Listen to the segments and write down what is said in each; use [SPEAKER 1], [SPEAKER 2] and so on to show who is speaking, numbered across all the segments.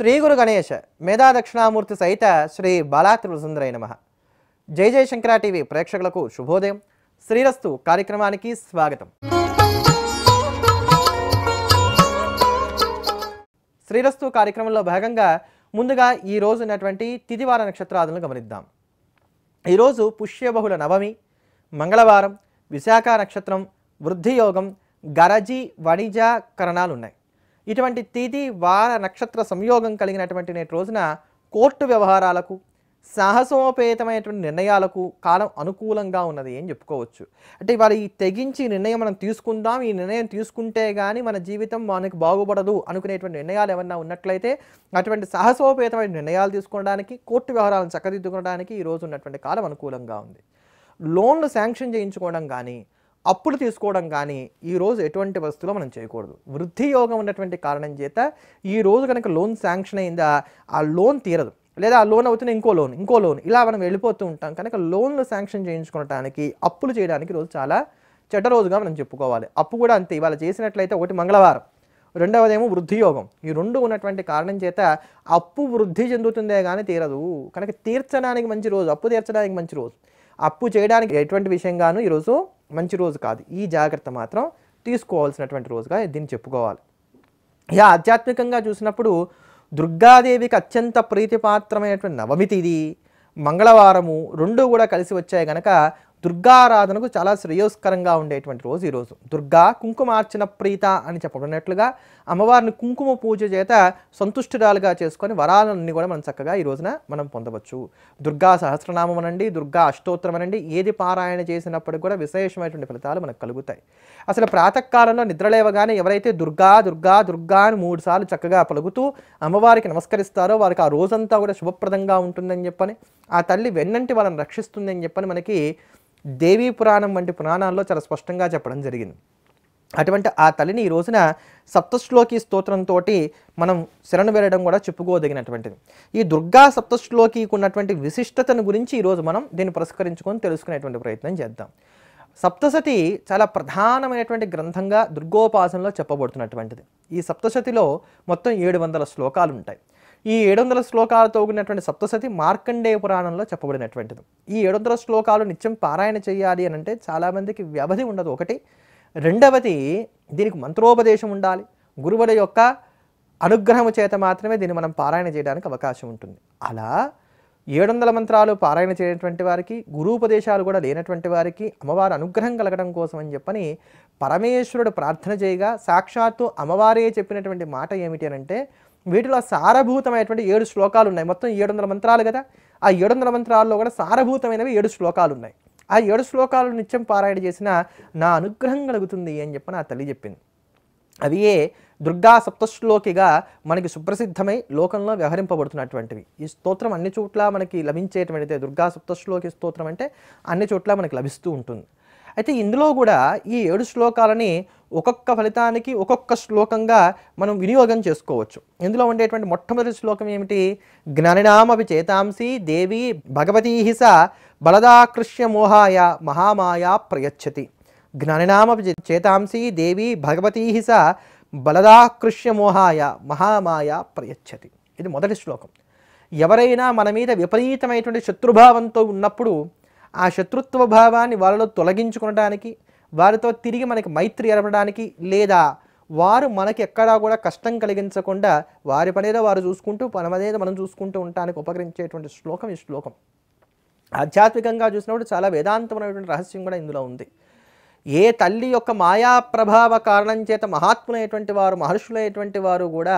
[SPEAKER 1] శ్రీ గురు గణేష్ మేధా దక్షిణామూర్తి సహిత శ్రీ బాలాత్రివసుందరై నమ. జై జై శంకర టీవీ ప్రేక్షకులకు శుభోదయం. శ్రీరస్తు కార్యక్రమానికి స్వాగతం. శ్రీరస్తు కార్యక్రమంలో భాగంగా ముందుగా ఈ రోజు ఉన్నటువంటి తిదివార నక్షత్రాదులను గమనిద్దాం. ఈరోజు పుష్యబహుళ నవమి మంగళవారం విశాఖ నక్షత్రం వృద్ధియోగం గరజీ గరజి వణిజ కరణాలున్నాయి. ఇటువంటి తిథి వార నక్షత్ర సంయోగం కలిగినటువంటి నేటి రోజున కోర్టు వ్యవహారాలకు సాహసోపేతమైనటువంటి నిర్ణయాలకు కాలం అనుకూలంగా ఉన్నది అని చెప్పుకోవచ్చు. అంటే ఇవాళ ఈ తెగించి నిర్ణయం మనం తీసుకుందాం ఈ నిర్ణయం తీసుకుంటే కానీ మన జీవితం మనకి బాగుపడదు అనుకునేటువంటి నిర్ణయాలు ఏమన్నా ఉన్నట్లయితే అటువంటి సాహసోపేతమైన నిర్ణయాలు తీసుకోవడానికి కోర్టు వ్యవహారాలను చక్కదిద్దుకోవడానికి ఈ రోజు ఉన్నటువంటి కాలం అనుకూలంగా ఉంది. లోన్లు శాంక్షన్ చేయించుకోవడం కానీ అప్పులు తీసుకోవడం కానీ ఈ రోజు ఎటువంటి వస్తువులో మనం చేయకూడదు. వృద్ధి యోగం ఉన్నటువంటి కారణం చేత ఈ రోజు కనుక లోన్ శాంక్షన్ అయిందా ఆ లోన్ తీరదు. లేదా ఆ లోన్ అవుతున్న ఇంకో లోన్ ఇంకో లోన్. ఇలా మనం వెళ్ళిపోతూ ఉంటాం. కనుక లోన్లు శాంక్షన్ చేయించుకోవడానికి అప్పులు చేయడానికి రోజు చాలా చెడ్డ రోజుగా మనం చెప్పుకోవాలి. అప్పు కూడా అంతే. ఇవాళ చేసినట్లయితే ఒకటి మంగళవారం. రెండవదేమో వృద్ధి యోగం. ఈ రెండు ఉన్నటువంటి కారణం చేత అప్పు వృద్ధి చెందుతుందే కానీ తీరదు. కనుక తీర్చడానికి మంచి రోజు అప్పు తీర్చడానికి మంచి రోజు. అప్పు చేయడానికి ఎటువంటి విషయంగానూ ఈరోజు మంచి రోజు కాదు. ఈ జాగ్రత్త మాత్రం తీసుకోవాల్సినటువంటి రోజుగా దీన్ని చెప్పుకోవాలి. ఇక ఆధ్యాత్మికంగా చూసినప్పుడు దుర్గాదేవికి అత్యంత ప్రీతిపాత్రమైనటువంటి నవమి తిథి మంగళవారము రెండు కూడా కలిసి వచ్చాయి కనుక దుర్గారాధనకు చాలా శ్రేయోస్కరంగా ఉండేటువంటి రోజు ఈరోజు దుర్గా కుంకుమార్చన ప్రీత అని చెప్పబడినట్లుగా అమ్మవారిని కుంకుమ పూజ చేత సంతుష్టురాలుగా చేసుకొని వరాలన్నీ కూడా మనం చక్కగా ఈ రోజున మనం పొందవచ్చు. దుర్గా సహస్రనామం అనండి దుర్గా అష్టోత్తరం అనండి ఏది పారాయణ చేసినప్పటికి కూడా విశేషమైనటువంటి ఫలితాలు మనకు కలుగుతాయి. అసలు ప్రాతకాలంలో నిద్రలేవగానే ఎవరైతే దుర్గా దుర్గా దుర్గా అని మూడు సార్లు చక్కగా పలుకుతూ అమ్మవారికి నమస్కరిస్తారో వారికి ఆ రోజంతా కూడా శుభప్రదంగా ఉంటుందని చెప్పని ఆ తల్లి వెన్నంటి వాళ్ళని రక్షిస్తుందని చెప్పని మనకి దేవీ పురాణం వంటి పురాణాల్లో చాలా స్పష్టంగా చెప్పడం జరిగింది. అటువంటి ఆ తల్లిని ఈ రోజున సప్తశ్లోకి స్తోత్రంతో మనం శరణు వెళ్ళడం కూడా చెప్పుకోదగినటువంటిది. ఈ దుర్గా సప్తశ్లోకికి ఉన్నటువంటి విశిష్టతను గురించి ఈరోజు మనం దీన్ని పురస్కరించుకొని తెలుసుకునేటువంటి ప్రయత్నం చేద్దాం. సప్తశతి చాలా ప్రధానమైనటువంటి గ్రంథంగా దుర్గోపాసనలో చెప్పబడుతున్నటువంటిది. ఈ సప్తశతిలో మొత్తం ఏడు వందల శ్లోకాలు ఉంటాయి ఈ ఏడు వందల శ్లోకాలతో కూడినటువంటి సప్తసతి మార్కండేయ పురాణంలో చెప్పబడినటువంటిది. ఈ ఏడు వందల శ్లోకాలు నిత్యం పారాయణ చేయాలి అని అంటే చాలామందికి వ్యవధి ఉండదు. ఒకటి. రెండవది దీనికి మంత్రోపదేశం ఉండాలి. గురువుల యొక్క అనుగ్రహము చేత మాత్రమే దీన్ని మనం పారాయణ చేయడానికి అవకాశం ఉంటుంది. అలా ఏడు వందల మంత్రాలు పారాయణ చేయనటువంటి వారికి గురూపదేశాలు కూడా లేనటువంటి వారికి అమ్మవారి అనుగ్రహం కలగడం కోసం అని చెప్పని పరమేశ్వరుడు ప్రార్థన చేయగా సాక్షాత్తు అమ్మవారే చెప్పినటువంటి మాట ఏమిటి అని అంటే వీటిలో సారభూతమైనటువంటి ఏడు శ్లోకాలు ఉన్నాయి మొత్తం ఏడు వందల మంత్రాలు కదా? ఆ ఏడు వందల మంత్రాల్లో కూడా సారభూతమైనవి ఏడు శ్లోకాలు ఉన్నాయి ఆ ఏడు శ్లోకాలు నిత్యం పారాయణ చేసిన నా అనుగ్రహం కలుగుతుంది అని చెప్పి నా తల్లి చెప్పింది. అవియే దుర్గా సప్తశ్లోకిగా మనకి సుప్రసిద్ధమై లోకంలో వ్యవహరింపబడుతున్నటువంటివి. ఈ స్తోత్రం అన్ని చోట్ల మనకి లభించేటువంటి దుర్గా సప్తశ్లోకి స్తోత్రం అంటే అన్ని చోట్ల మనకి లభిస్తూ ఉంటుంది. అయితే ఇందులో కూడా ఈ ఏడు శ్లోకాలని ఒక్కొక్క ఫలితానికి ఒక్కొక్క శ్లోకంగా మనం వినియోగం చేసుకోవచ్చు. ఇందులో ఉండేటువంటి మొట్టమొదటి శ్లోకం ఏమిటి? జ్ఞానినామపి చేతాంసి దేవి భగవతీహిస బలదాకృష్య మోహాయ మహామాయా ప్రయచ్చతి. జ్ఞానినామపి చేతాంసి దేవి భగవతీహిస బలదాకృష్య మోహాయ మహామాయ ప్రయచ్చతి. ఇది మొదటి శ్లోకం. ఎవరైనా మన మీద విపరీతమైనటువంటి శత్రుభావంతో ఉన్నప్పుడు ఆ శత్రుత్వ భావాన్ని వాళ్ళలో తొలగించుకోవడానికి వారితో తిరిగి మనకి మైత్రి ఏర్పడడానికి లేదా వారు మనకి ఎక్కడా కూడా కష్టం కలిగించకుండా వారి పనేదో వారు చూసుకుంటూ మనమనేదో మనం చూసుకుంటూ ఉండటానికి ఉపకరించేటువంటి శ్లోకం ఈ శ్లోకం. ఆధ్యాత్మికంగా చూసినప్పుడు చాలా వేదాంతమైనటువంటి రహస్యం కూడా ఇందులో ఉంది. ఏ తల్లి యొక్క మాయా ప్రభావ కారణం చేత మహాత్ములైనటువంటి వారు మహర్షులైనటువంటి వారు కూడా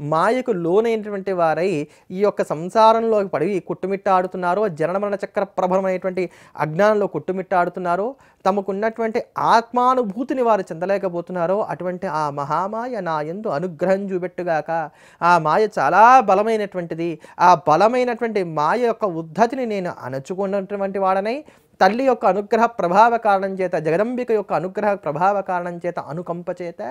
[SPEAKER 1] మాయకు లోనైనటువంటి వారై ఈ యొక్క సంసారంలోకి పడి కుట్టుమిట్టాడుతున్నారో. జనన మరణ చక్ర ప్రభరమైనటువంటి అజ్ఞానంలో కుట్టుమిట్టాడుతున్నారో. తమకున్నటువంటి ఆత్మానుభూతిని వారు చెందలేకపోతున్నారో. అటువంటి ఆ మహామాయ నా ఎందు అనుగ్రహం చూపెట్టుగాక ఆ మాయ చాలా బలమైనటువంటిది. ఆ బలమైనటువంటి మాయ యొక్క ఉద్ధతిని నేను అణచుకున్నటువంటి వాడనై తల్లి యొక్క అనుగ్రహ ప్రభావ కారణం చేత జగదంబిక యొక్క అనుగ్రహ ప్రభావ కారణం చేత అనుకంప చేత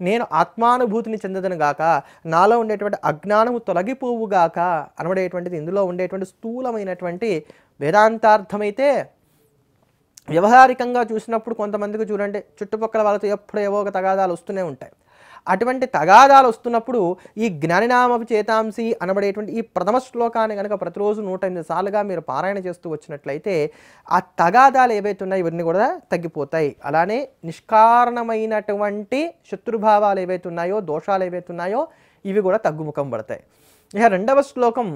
[SPEAKER 1] నేను ఆత్మానుభూతిని చెందదను గాక నాలో ఉండేటువంటి అజ్ఞానము తొలగిపోవుగాక అనబడేటువంటిది ఇందులో ఉండేటువంటి స్థూలమైనటువంటి వేదాంతార్థమైతే వ్యవహారికంగా చూసినప్పుడు కొంతమందికి చూడండి చుట్టుపక్కల వాళ్ళతో ఎప్పుడో ఏవో ఒక తగాదాలు వస్తూనే ఉంటాయి. అటువంటి తగాదాలు వస్తున్నప్పుడు ఈ జ్ఞానినామ చేతాంసి అనబడేటువంటి ఈ ప్రథమ శ్లోకాన్ని కనుక ప్రతిరోజు నూట ఎనిమిది సార్లుగా మీరు పారాయణ చేస్తూ వచ్చినట్లయితే ఆ తగాదాలు ఏవైతే ఉన్నాయో ఇవన్నీ కూడా తగ్గిపోతాయి. అలానే నిష్కారణమైనటువంటి శత్రుభావాలు ఏవైతే ఉన్నాయో దోషాలు ఏవైతే ఉన్నాయో ఇవి కూడా తగ్గుముఖం పడతాయి. ఇక రెండవ శ్లోకం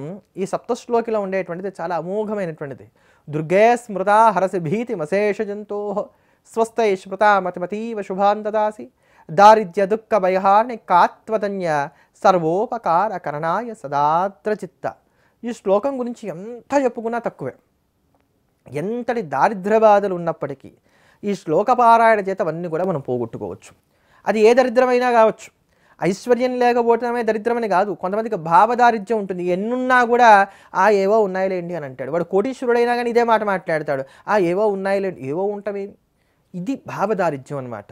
[SPEAKER 1] ఈ సప్త శ్లోకిలో ఉండేటువంటిది చాలా అమోఘమైనటువంటిది. దుర్గే స్మృత హరసి భీతి మశేష జంతో స్వస్థై స్మృత మతిమతీవ శుభాంతదాసి. దారిద్ర్య దుఃఖ భయహాని కాత్వతన్య సర్వోపకార కరణాయ సదాత్ర చిత్త ఈ శ్లోకం గురించి ఎంత చెప్పుకున్నా తక్కువే. ఎంతటి దారిద్ర్య బాధలు ఉన్నప్పటికీ ఈ శ్లోక పారాయణ చేత అవన్నీ కూడా మనం పోగొట్టుకోవచ్చు. అది ఏ దరిద్రమైనా కావచ్చు. ఐశ్వర్యం లేకపోవటమే దరిద్రమని కాదు. కొంతమందికి భావదారిద్ర్యం ఉంటుంది. ఎన్నున్నా కూడా ఆ ఏవో ఉన్నాయిలేండి అని అంటాడు. వాడు కోటీశ్వరుడైనా కానీ ఇదే మాట మాట్లాడతాడు. ఆ ఏవో ఉన్నాయిలేండి. ఏవో ఉంటవేమి ఇది భావదారిద్ర్యం అన్నమాట.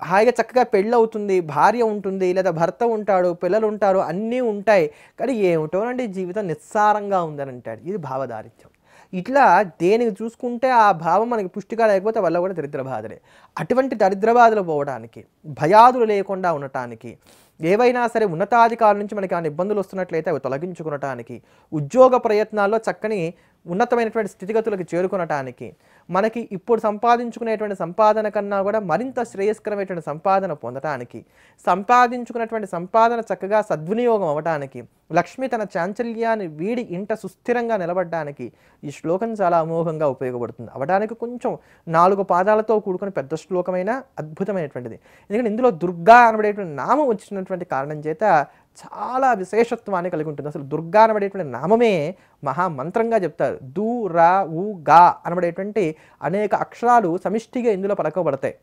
[SPEAKER 1] హాయిగా చక్కగా పెళ్ళి అవుతుంది భార్య ఉంటుంది లేదా భర్త ఉంటాడు పిల్లలు ఉంటారు అన్నీ ఉంటాయి. కానీ ఏమిటోనండి జీవితం నిస్సారంగా ఉందని అంటాడు ఇది భావదారిత్యం. ఇట్లా దేనికి చూసుకుంటే ఆ భావం మనకి పుష్టిగా లేకపోతే వల్ల కూడా దరిద్ర బాధలే. అటువంటి దరిద్ర బాధలు పోవడానికి భయాదులు లేకుండా ఉండటానికి ఏవైనా సరే ఉన్నతాధికారుల నుంచి మనకి ఆ ఇబ్బందులు వస్తున్నట్లయితే అవి తొలగించుకునటానికి ఉద్యోగ ప్రయత్నాల్లో చక్కని ఉన్నతమైనటువంటి స్థితిగతులకు చేరుకునటానికి మనకి ఇప్పుడు సంపాదించుకునేటువంటి సంపాదన కన్నా కూడా మరింత శ్రేయస్కరమైనటువంటి సంపాదన పొందటానికి సంపాదించుకున్నటువంటి సంపాదన చక్కగా సద్వినియోగం అవ్వటానికి లక్ష్మి తన చాంచల్యాన్ని వీడి ఇంట సుస్థిరంగా నిలబడడానికి ఈ శ్లోకం చాలా అమోఘంగా ఉపయోగపడుతుంది. అవడానికి కొంచెం నాలుగు పాదాలతో కూడుకుని పెద్ద శ్లోకమైన అద్భుతమైనటువంటిది. ఎందుకంటే ఇందులో దుర్గా అనబడేటువంటి నామం వచ్చినటువంటి కారణం చేత చాలా విశేషత్వాన్ని కలిగి ఉంటుంది అసలు దుర్గా అనబడేటువంటి నామమే మహామంత్రంగా చెప్తారు. దూ రా ఊ గా అనబడేటువంటి అనేక అక్షరాలు సమిష్టిగా ఇందులో పలకబడతాయి.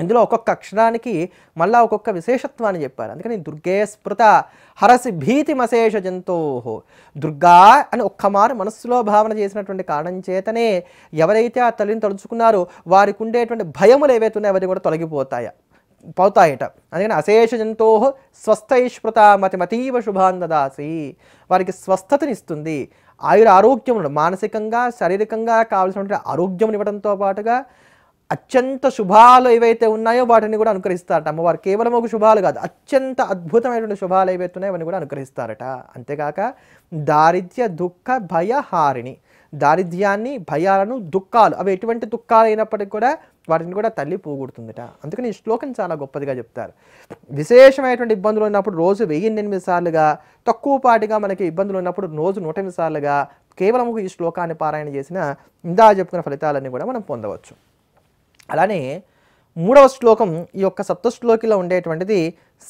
[SPEAKER 1] ఇందులో ఒక్కొక్క అక్షరానికి మళ్ళా ఒక్కొక్క విశేషత్వాన్ని చెప్పారు. అందుకని దుర్గే స్మృత హరసి భీతి మశేష జంతోహో దుర్గా అని ఒక్క మారు మనస్సులో భావన చేసినటువంటి కారణం చేతనే ఎవరైతే ఆ తల్లిని తలుచుకున్నారో వారికి ఉండేటువంటి భయములు ఏవైతే ఉన్నాయో అవన్నీ కూడా తొలగిపోతాయా పోతాయట. అందుకని అశేష జంతో స్వస్థైష్మృత మతిమతీవ శుభాందదాసి వారికి స్వస్థతనిస్తుంది ఆయుర ఆరోగ్యం మానసికంగా శారీరకంగా కావలసినటువంటి ఆరోగ్యం ఇవ్వడంతో పాటుగా అత్యంత శుభాలు ఏవైతే ఉన్నాయో వాటిని కూడా అనుకరిస్తారట. అమ్మవారు కేవలం ఒక శుభాలు కాదు అత్యంత అద్భుతమైనటువంటి శుభాలు ఏవైతే ఉన్నాయో అవన్నీ కూడా అనుకరిస్తారట. అంతేకాక దారిద్ర్య దుఃఖ భయహారిణి. దారిద్ర్యాన్ని భయాలను దుఃఖాలు అవి ఎటువంటి దుఃఖాలు అయినప్పటికీ కూడా వాటిని కూడా తల్లి పోగొడుతుందిట. అందుకని ఈ శ్లోకం చాలా గొప్పదిగా చెప్తారు. విశేషమైనటువంటి ఇబ్బందులు ఉన్నప్పుడు రోజు వెయ్యి ఎనిమిది సార్లుగా తక్కువపాటిగా మనకి ఇబ్బందులు ఉన్నప్పుడు రోజు నూట ఎనిమిది సార్లుగా కేవలం ఒక ఈ శ్లోకాన్ని పారాయణ చేసిన ఇందా చెప్పుకున్న ఫలితాలన్నీ కూడా మనం పొందవచ్చు. అలానే మూడవ శ్లోకం ఈ యొక్క సప్త శ్లోకిలో ఉండేటువంటిది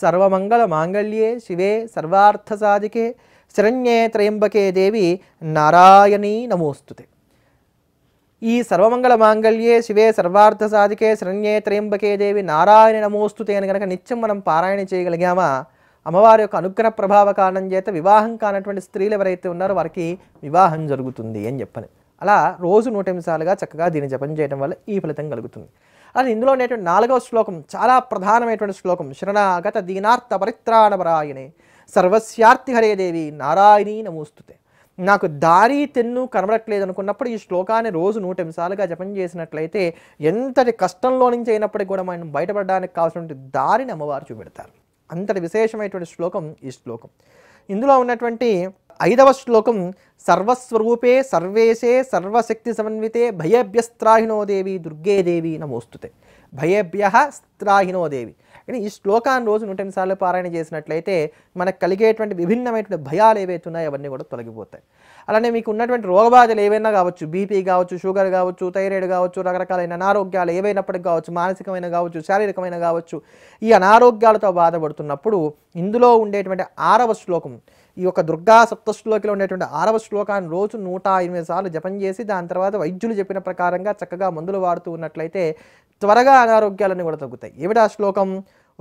[SPEAKER 1] సర్వమంగళ మాంగళ్యే శివే సర్వార్థ సాధికే శరణ్యే త్రయంబకే దేవి నారాయణీ నమోస్తుతే. ఈ సర్వమంగళ మాంగళ్యే శివే సర్వార్థ సాధికే శరణ్యే త్రయంబకే దేవి నారాయణ నమోస్తుతే అని కనుక నిత్యం మనం పారాయణ చేయగలిగామా? అమ్మవారి యొక్క అనుగ్రహ ప్రభావ కారణం చేత వివాహం కానటువంటి స్త్రీలు ఎవరైతే ఉన్నారో వారికి వివాహం జరుగుతుంది అని చెప్పని. అలా రోజు నూట ఎనిమిది సార్లుగా చక్కగా దీన్ని జపం చేయడం వల్ల ఈ ఫలితం కలుగుతుంది. అలా ఇందులో ఉండేటువంటి నాలుగవ శ్లోకం చాలా ప్రధానమైనటువంటి శ్లోకం శరణాగత దీనార్థ పరిత్రాణపరాయణే సర్వస్యార్థి హరే దేవి నారాయణీ నమోస్తుతే. నాకు దారి తెన్ను కనబడట్లేదు అనుకున్నప్పుడు ఈ శ్లోకాన్ని రోజు నూట నిమిషాలుగా సార్లుగా జపం చేసినట్లయితే ఎంతటి కష్టంలో నుంచి అయినప్పటికీ కూడా మనం బయటపడడానికి కావాల్సినటువంటి దారిని అమ్మవారు చూపెడతారు. అంతటి విశేషమైనటువంటి శ్లోకం ఈ శ్లోకం. ఇందులో ఉన్నటువంటి ఐదవ శ్లోకం సర్వస్వరూపే సర్వేశే సర్వశక్తి సమన్వితే భయేభ్యస్త్రాహినో దేవి దుర్గే దేవి నమోస్తుతే. భయభ్య స్త్రాహినో దేవి. కానీ ఈ శ్లోకాన్ని రోజు నూట ఎనిమిది సార్లు పారాయణ చేసినట్లయితే మనకు కలిగేటువంటి విభిన్నమైనటువంటి భయాలు ఏవైతే ఉన్నాయో అవన్నీ కూడా తొలగిపోతాయి. అలానే మీకు ఉన్నటువంటి రోగబాధలు ఏవైనా కావచ్చు బీపీ కావచ్చు షుగర్ కావచ్చు థైరాయిడ్ కావచ్చు రకరకాలైన అనారోగ్యాలు ఏవైనప్పటికీ కావచ్చు మానసికమైన కావచ్చు శారీరకమైన కావచ్చు ఈ అనారోగ్యాలతో బాధపడుతున్నప్పుడు ఇందులో ఉండేటువంటి ఆరవ శ్లోకం ఈ యొక్క దుర్గా సప్తశ్లోకిలో ఉండేటువంటి ఆరవ శ్లోకాన్ని రోజు నూట ఎనిమిది సార్లు జపం చేసి దాని తర్వాత వైద్యులు చెప్పిన ప్రకారంగా చక్కగా మందులు వాడుతూ ఉన్నట్లయితే త్వరగా అనారోగ్యాలన్నీ కూడా తగ్గుతాయి. ఏమిటా శ్లోకం?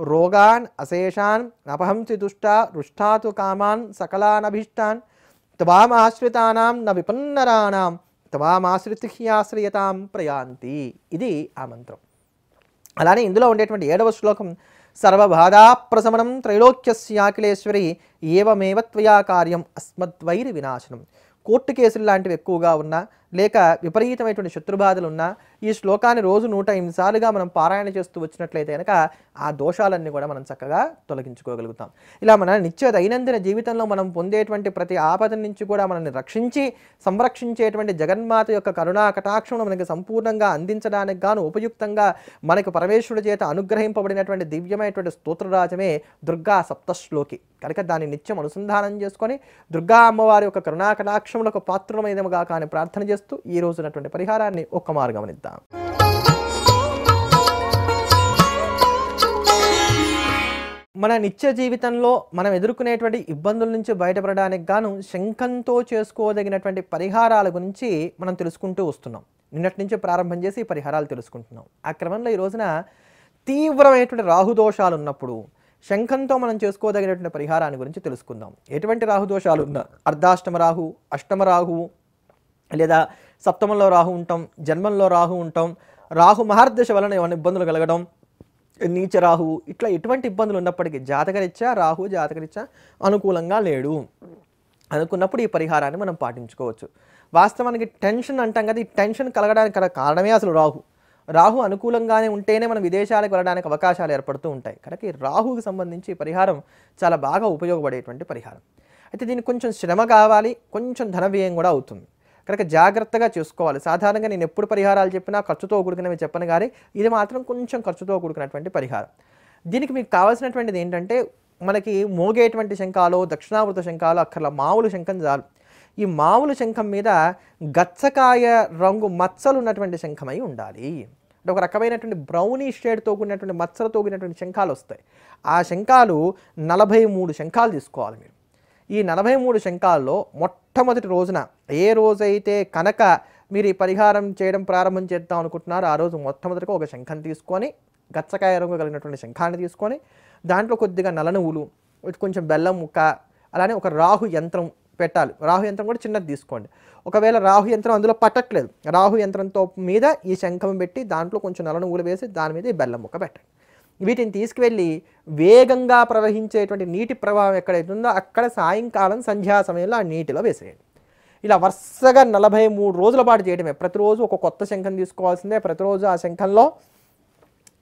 [SPEAKER 1] రోగాన్ అశేషాన్ నపహంసి దుష్ట రుష్టాతు కామాన్ సకలానభీష్టాన్ త్వామాశ్రితానాం న విపన్నరాణం త్వామాశ్రితిహ్యాశ్రయతాం ప్రయాంతి. ఇది ఆ మంత్రం. అలానే ఇందులో ఉండేటువంటి ఏడవ శ్లోకం సర్వబాధాప్రశమనం త్రైలోక్యస్యాఖిలేశ్వరి ఏవమేవ త్వయా కార్యం అస్మద్వైరి వినాశనం. కోర్టు కేసులు లాంటివి ఎక్కువగా ఉన్నా లేక విపరీతమైనటువంటి శత్రుబాధలున్నా ఈ శ్లోకాన్ని రోజు నూట ఎనిమిది సార్లుగా మనం పారాయణ చేస్తూ వచ్చినట్లయితే కనుక ఆ దోషాలన్నీ కూడా మనం చక్కగా తొలగించుకోగలుగుతాం. ఇలా మన నిత్య దైనందిన జీవితంలో మనం పొందేటువంటి ప్రతి ఆపద నుంచి కూడా మనల్ని రక్షించి సంరక్షించేటువంటి జగన్మాత యొక్క కరుణా కటాక్షమును మనకి సంపూర్ణంగా అందించడానికి గాను ఉపయుక్తంగా మనకు పరమేశ్వరుడు చేత అనుగ్రహింపబడినటువంటి దివ్యమైనటువంటి స్తోత్రరాజమే దుర్గా సప్తశ్లోకి. కనుక దాన్ని నిత్యం అనుసంధానం చేసుకొని దుర్గా అమ్మవారి యొక్క కరుణా కటాక్షములకు పాత్రమైనముగా కానీ ప్రార్థన చేస్తూ ఈ రోజునటువంటి పరిహారాన్ని ఒక్క మార్గం గమనిద్దాం మన నిత్య జీవితంలో మనం ఎదుర్కొనేటువంటి ఇబ్బందుల నుంచి బయటపడడానికి గాను శంఖంతో చేసుకోదగినటువంటి పరిహారాల గురించి మనం తెలుసుకుంటూ వస్తున్నాం. నిన్నటి నుంచి ప్రారంభం చేసి పరిహారాలు తెలుసుకుంటున్నాం. ఆ క్రమంలో ఈ రోజున తీవ్రమైనటువంటి రాహుదోషాలు ఉన్నప్పుడు శంఖంతో మనం చేసుకోదగినటువంటి పరిహారాన్ని గురించి తెలుసుకుందాం. ఎటువంటి రాహుదోషాలు? ఉన్నా అర్ధాష్టమ రాహు అష్టమ రాహు లేదా సప్తమంలో రాహు ఉండటం జన్మంలో రాహు ఉంటాం రాహు మహార్దశ వలన ఏమైనా ఇబ్బందులు కలగడం నీచ రాహు ఇట్లా ఎటువంటి ఇబ్బందులు ఉన్నప్పటికీ జాతకరీత్యా రాహు జాతకరీత్యా అనుకూలంగా లేడు. అనుకున్నప్పుడు ఈ పరిహారాన్ని మనం పాటించుకోవచ్చు. వాస్తవానికి టెన్షన్ అంటాం కదా ఈ టెన్షన్ కలగడానికి గల కారణమే అసలు రాహు. రాహు అనుకూలంగానే ఉంటేనే మనం విదేశాలకు వెళ్ళడానికి అవకాశాలు ఏర్పడుతూ ఉంటాయి. కనుక ఈ రాహుకి సంబంధించి పరిహారం చాలా బాగా ఉపయోగపడేటువంటి పరిహారం. అయితే దీనికి కొంచెం శ్రమ కావాలి కొంచెం ధన వ్యయం కూడా అవుతుంది. కనుక జాగ్రత్తగా చూసుకోవాలి. సాధారణంగా నేను ఎప్పుడు పరిహారాలు చెప్పినా ఖర్చుతో కూడుకునేవి చెప్పను కానీ ఇది మాత్రం కొంచెం ఖర్చుతో కూడుకున్నటువంటి పరిహారం. దీనికి మీకు కావాల్సినటువంటిది ఏంటంటే మనకి మోగేటువంటి శంఖాలు దక్షిణావృత శంఖాలు అక్కర్ల మామూలు శంఖం చాలు. ఈ మామూలు శంఖం మీద గచ్చకాయ రంగు మచ్చలు ఉన్నటువంటి శంఖమై ఉండాలి. అంటే ఒక రకమైనటువంటి బ్రౌనీ షేడ్తో కూడినటువంటి మచ్చలతో కూడినటువంటి శంఖాలు వస్తాయి. ఆ శంఖాలు నలభై మూడు శంఖాలు తీసుకోవాలి మీరు. ఈ నలభై మూడు శంఖాల్లో మొట్టమొదటి రోజున ఏ రోజైతే కనుక మీరు ఈ పరిహారం చేయడం ప్రారంభం చేద్దాం అనుకుంటున్నారో ఆ రోజు మొట్టమొదటిగా ఒక శంఖం తీసుకొని గచ్చకాయ రంగు కలిగినటువంటి శంఖాన్ని తీసుకొని దాంట్లో కొద్దిగా నల్ల నువ్వులు కొంచెం బెల్లం ముక్క అలానే ఒక రాహు యంత్రం పెట్టాలి. రాహు యంత్రం కూడా చిన్నది తీసుకోండి. ఒకవేళ రాహు యంత్రం అందులో పట్టట్లేదు రాహు యంత్రంతో మీద ఈ శంఖం పెట్టి దాంట్లో కొంచెం నల్ల నువ్వులు వేసి దాని మీద ఈ బెల్లం ముక్క పెట్టండి. వీటిని తీసుకువెళ్ళి వేగంగా ప్రవహించేటువంటి నీటి ప్రవాహం ఎక్కడైతే ఉందో అక్కడ సాయంకాలం సంధ్యా సమయంలో ఆ నీటిలో వేసేయండి. ఇలా వరుసగా నలభై మూడు రోజుల పాటు చేయడమే. ప్రతిరోజు ఒక కొత్త శంఖం తీసుకోవాల్సిందే. ప్రతిరోజు ఆ శంఖంలో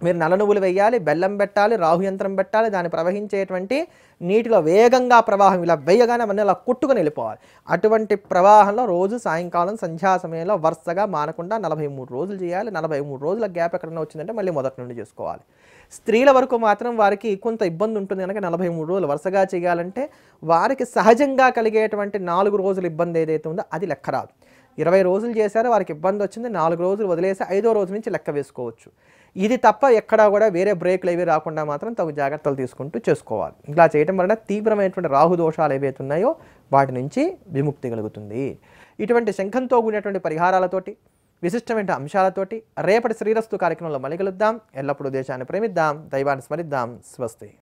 [SPEAKER 1] మీరు నల నువ్వులు వేయాలి బెల్లం పెట్టాలి రాహు యంత్రం పెట్టాలి దాన్ని ప్రవహించేటువంటి నీటిలో వేగంగా ప్రవాహం ఇలా వేయగానే అవన్నీ అలా కొట్టుకుని వెళ్ళిపోవాలి. అటువంటి ప్రవాహంలో రోజు సాయంకాలం సంధ్యా సమయంలో వరుసగా మానకుండా నలభై మూడు రోజులు చేయాలి. నలభై మూడు రోజుల గ్యాప్ ఎక్కడైనా వచ్చిందంటే మళ్ళీ మొదటి నుండి చేసుకోవాలి. స్త్రీల వరకు మాత్రం వారికి కొంత ఇబ్బంది ఉంటుంది కనుక నలభై మూడు రోజులు వరుసగా చేయాలంటే వారికి సహజంగా కలిగేటువంటి నాలుగు రోజుల ఇబ్బంది ఏదైతే ఉందో అది లెక్క రాదు. ఇరవై రోజులు చేశారో వారికి ఇబ్బంది వచ్చింది నాలుగు రోజులు వదిలేసి ఐదో రోజు నుంచి లెక్క వేసుకోవచ్చు. ఇది తప్ప ఎక్కడా కూడా వేరే బ్రేక్లు ఏవి రాకుండా మాత్రం తగు జాగ్రత్తలు తీసుకుంటూ చేసుకోవాలి. ఇలా చేయడం వలన తీవ్రమైనటువంటి రాహు దోషాలు ఏవైతే ఉన్నాయో వాటి నుంచి విముక్తి కలుగుతుంది. ఇటువంటి శంఖంతో కూడినటువంటి పరిహారాలతోటి విశిష్టమైన అంశాలతోటి రేపటి శ్రీరస్తు కార్యక్రమంలో మళ్ళీ కలుద్దాం. ఎల్లప్పుడూ దేశాన్ని ప్రేమిద్దాం. దైవాన్ని స్మరిద్దాం. స్వస్తి.